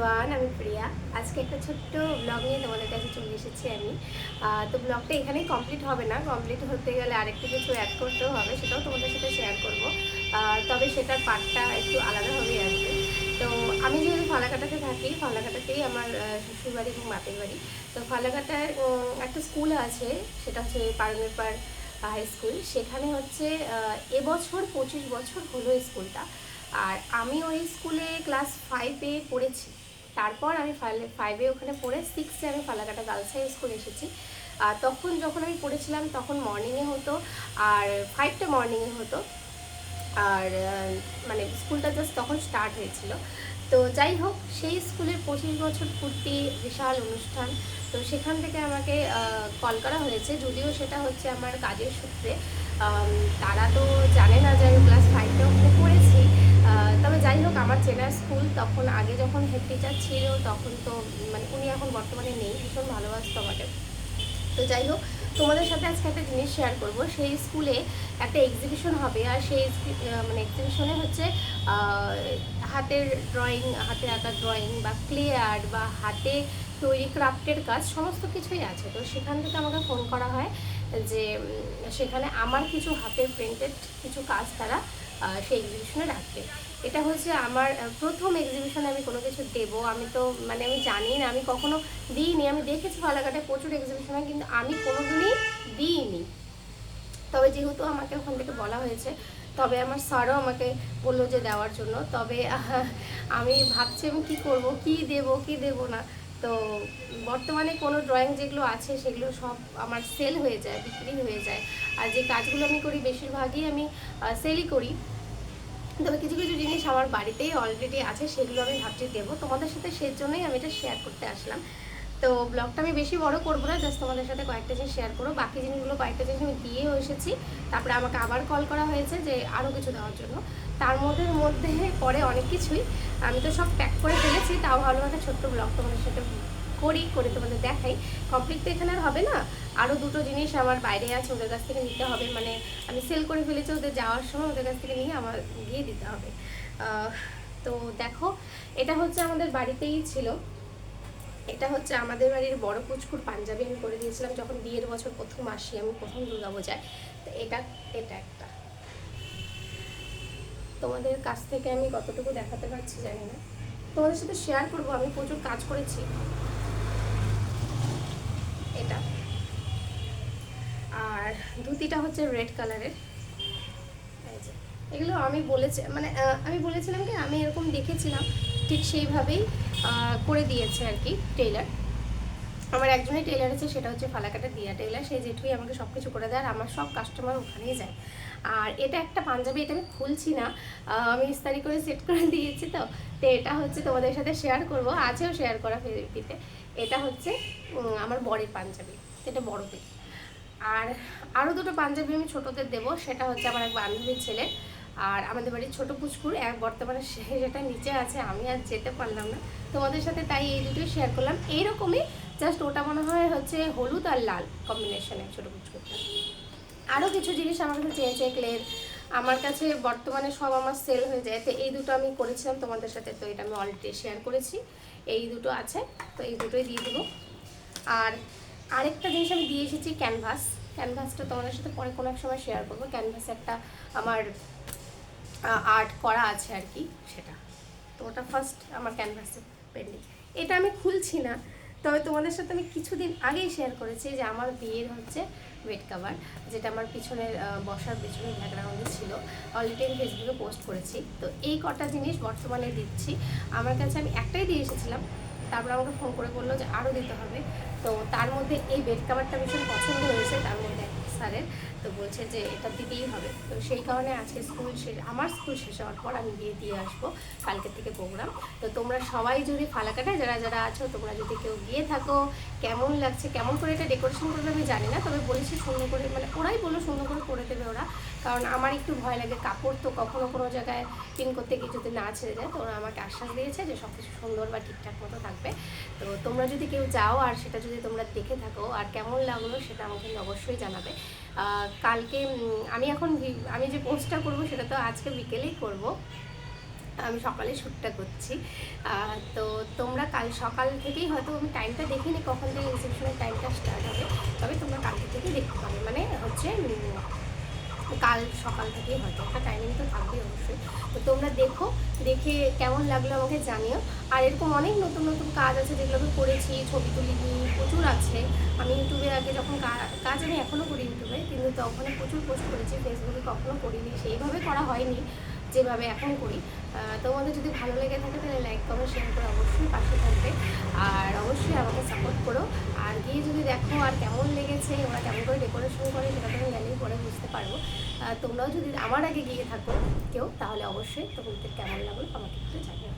Everyone আমি প্রিয়া। আজকে একটা ছোট্ট ব্লগ নিয়ে তোমাদের কাছে চলে এসেছি আমি। তো ব্লগটা এখানেই কমপ্লিট হবে না। কমপ্লিট হতে গেলে আরেকটু কিছু অ্যাড করতেও হবে সেটাও তোমাদের সাথে শেয়ার করব। তবে সেটার পার্টটা একটু আলাদাভাবেই আসবে। তো আমি যেহেতু ফালাকাটাতে থাকি ফালাকাটাতেই আমার শ্বশুরবাড়ি এবং বাপের বাড়ি। তো ফালাকাটায় উম, একটা স্কুল আছে সেটা হচ্ছে পারনের পার হাই স্কুল সেখানে হচ্ছে এবছর পঁচিশ বছর হলো স্কুলটা আর আমি ওই স্কুলে ক্লাস ফাইভে পড়েছি। তারপর আমি ফাইভে ওখানে পড়ে সিক্সে আমি ফালাকাটা গার্লস হাই স্কুল এসেছি। আর তখন যখন আমি পড়েছিলাম, তখন মর্নিংয়ে হতো, আর ফাইভটা মর্নিংয়ে হতো। আর মানে স্কুলটা জাস্ট তখন স্টার্ট হয়েছিল। তো যাই হোক, সেই স্কুলের পঁচিশ বছর পূর্তি বিশাল অনুষ্ঠান। তো সেখান থেকে আমাকে কল করা হয়েছে। যদিও সেটা হচ্ছে আমার কাজের সূত্রে। তারা তো জানে না যে ক্লাস ফাইভটা ওখানে যাই হোক, আমার চেনা স্কুল তখন আগে যখন হেড টিচার ছিল, তখন তো মানে উনি এখন বর্তমানে নেই, ভীষণ ভালোবাসত আমাকে। তো যাই হোক, তোমাদের সাথে আজকে একটা জিনিস শেয়ার করব। সেই স্কুলে একটা এক্সিবিশন হবে, আর সেই মানে এক্সিবিশনে হচ্ছে হাতের ড্রয়িং হাতে আঁকা ড্রয়িং বা ক্লে আর্ট বা হাতে তৈরি ক্রাফটের কাজ, সমস্ত কিছুই আছে। তো সেখান থেকে আমাকে ফোন করা হয় যে সেখানে আমার কিছু হাতের প্রিন্টেড কিছু কাজ তারা সেই এক্সিবিশনে রাখবে। এটা হচ্ছে আমার প্রথম এক্সিবিশনে আমি কোনো কিছু দেবো। আমি তো মানে আমি জানি না, আমি কখনো দিইনি। আমি দেখেছি ফালাকাটায় প্রচুর এক্সিবিশন হয়, কিন্তু আমি কোনোদিনই দিইনি। তবে যেহেতু আমাকে ওখান থেকে বলা হয়েছে, তবে আমার স্যারও আমাকে বলল যে দেওয়ার জন্য। তবে আমি ভাবছি আমি কী করব, কী দেবো কী দেবো না। তো বর্তমানে কোনো ড্রয়িং যেগুলো আছে, সেগুলো সব আমার সেল হয়ে যায়, বিক্রি হয়ে যায়। আর যে কাজগুলো আমি করি, বেশিরভাগই আমি সেলই করি। তবে কিছু কিছু জিনিস আমার বাড়িতেই অলরেডি আছে, সেগুলো আমি ভাবছি দেবো। তোমাদের সাথে সেই জন্যই আমি এটা শেয়ার করতে আসলাম। তো ব্লগটা আমি বেশি বড় করব না জাস্ট তোমাদের সাথে কয়েকটা জিনিস শেয়ার করব। বাকি জিনিসগুলো কয়েকটা জিনিস আমি দিয়েও এসেছি। তারপরে আমাকে আবার কল করা হয়েছে যে আরও কিছু দেওয়ার জন্য। তার মধ্যে মধ্যে পরে অনেক কিছুই। আমি তো সব প্যাক করে ফেলেছি, তাও ভালো একটা ছোট্ট ব্লগ তোমাদের সাথে করি, করে তোমাদের দেখাই। কমপ্লিট তো এখানে আর হবে না। আরও দুটো জিনিস আমার বাইরে আছে, ওদের কাছ থেকে নিতে হবে। মানে আমি সেল করে ফেলেছি ওদের যাওয়ার সময়, ওদের কাছ থেকে নিয়ে আমার গিয়ে দিতে হবে। তো দেখো, এটা হচ্ছে আমাদের বাড়িতেই ছিল। এটা হচ্ছে আমাদের বাড়ির বড় পুচকুর পাঞ্জাবি আমি করে দিয়েছিলাম যখন বিয়ের বছর প্রথম আসি, আমি প্রথম দুর্গাপূজায় তো এটা এটা একটা। তোমাদের কাছ থেকে আমি কতটুকু দেখাতে পারছি জানি না। তোমাদের সাথে শেয়ার করব, আমি প্রচুর কাজ করেছি। এটা। আর ধুতিটা হচ্ছে রেড কালারের। এগুলো আমি বলেছি মানে আমি বলেছিলাম কি, আমি এরকম দেখেছিলাম, ঠিক সেইভাবেই করে দিয়েছে আর কি, টেইলার। আমার একজনই টেলার আছে, সেটা হচ্ছে ফালাকাটা দিয়া টেলার সেই জেঠুই আমাকে সব কিছু করে দেয় আর আমার সব কাস্টমার ওখানেই যায়। আর এটা একটা পাঞ্জাবি, এটা আমি খুলছি না। আমি ইস্তারি করে সেট করে দিয়েছি তো। তো এটা হচ্ছে তোমাদের সাথে শেয়ার করব। আছেও শেয়ার করা ফেসবুকিতে এটা হচ্ছে আমার বরের পাঞ্জাবি। এটা বড়দের। আর আরও দুটো পাঞ্জাবি আমি ছোটোদের দেবো। সেটা হচ্ছে আমার এক বান্ধবীর ছেলে। আর আমাদের বাড়ির ছোটো পুচকুর, এক বর্তমানে সে যেটা নিচে আছে, আমি আর যেতে পারলাম না। তোমাদের সাথে তাই এই দুটোই শেয়ার করলাম। এইরকমই জাস্ট ওটা মনে হয় হচ্ছে হলুদ আর লাল কম্বিনেশনে ছোটো পুচকুরটা। আরও কিছু জিনিস আমার কাছে চেয়েছে ক্লের আমার কাছে বর্তমানে সব আমার সেল হয়ে যায়। তো এই দুটো আমি করেছিলাম তোমাদের সাথে, তো এটা আমি অলরেডি শেয়ার করেছি। এই দুটো আছে, তো এই দুটোই দিয়ে দেবো। আর আরেকটা জিনিস আমি দিয়ে এসেছি ক্যানভাস ক্যানভাসটা তোমাদের সাথে পরে কোনো এক সময় শেয়ার করব। ক্যানভাসে একটা আমার আর্ট করা আছে আর কি। সেটা। তো ওটা ফার্স্ট আমার ক্যানভাসে পেন্ডিং এটা আমি খুলছি না তবে তোমাদের সাথে আমি কিছুদিন আগেই শেয়ার করেছি যে আমার বিয়ের হচ্ছে ওয়েট কাভার যেটা আমার পিছনের বসার পিছনের ব্যাকগ্রাউন্ডে ছিল। অলরেডি আমি ফেসবুকে পোস্ট করেছি। তো এই কটা জিনিস বর্তমানে দিচ্ছি। আমার কাছে আমি একটাই দিয়ে এসেছিলাম তারপর আমাকে ফোন করে বলল যে আরও দিতে হবে। তো তার মধ্যে এই বেড কাভারটা ভীষণ পছন্দ হয়েছে তার মধ্যে স্যারের, তো বলছে যে এটা দিতেই হবে। তো সেই কারণে আজকে স্কুল শেষ, আমার স্কুল শেষ হওয়ার পর আমি গিয়ে দিয়ে আসব কালকের থেকে প্রোগ্রাম তো তোমরা সবাই যদি ফালাকাটা যারা যারা আছো, তোমরা যদি কেউ গিয়ে থাকো, কেমন লাগছে, কেমন করে এটা ডেকোরেশন করবে আমি জানি না, তবে বলেছি সুন্দর করে মানে ওরাই বলল সুন্দর করে করে দেবে ওরা। কারণ আমার একটু ভয় লাগে কাপড় তো কখনো কোনো জায়গায় পিন করতে গিয়ে যদি না ছেড়ে যায় তো ওরা আমাকে আশ্বাস দিয়েছে যে সব কিছু সুন্দর বা ঠিকঠাক মতো থাকবে। তো তোমরা যদি কেউ যাও আর সেটা যদি তোমরা দেখে থাকো আর কেমন লাগল সেটা আমাকে অবশ্যই জানাবে। কালকে আমি এখন আমি যে পোস্টটা করব সেটা তো আজকে বিকেলেই করব। আমি সকালে শ্যুটটা করছি। তো তোমরা কাল সকাল থেকেই হয়তো আমি টাইমটা দেখিনি কখন থেকে রিসেপশনের টাইমটা স্টার্ট হবে, তবে তোমরা কালকে থেকেই দেখতে পাবে। মানে হচ্ছে কাল সকাল থেকেই হয়তো একটা টাইমিং তো থাকবে অবশ্যই। তো তোমরা দেখো, দেখে কেমন লাগল আমাকে জানিও। আর এরকম অনেক নতুন নতুন কাজ আছে যেগুলো আমি করেছি, ছবি তুলিনি প্রচুর আছে। আমি ইউটিউবে আগে যখন কাজ আমি এখনও করি ইউটিউবে, কিন্তু তখন প্রচুর পোস্ট করেছি, ফেসবুকে কখনো করিনি, সেইভাবে করা হয়নি, যেভাবে এখন করি। তোমাদের যদি ভালো লেগে থাকে তাহলে লাইক কমেন্ট শেয়ার করে অবশ্যই পাশে থাকবে। আর অবশ্যই আমাকে সাপোর্ট করো। আর গিয়ে যদি দেখো আর কেমন লেগেছে, ওরা কেমন করে ডেকোরেশন তোমরাও যদি আমার আগে গিয়ে থাকো কেউ, তাহলে অবশ্যই তোমাদের কেমন লাগল আমাকে একটু জানিও।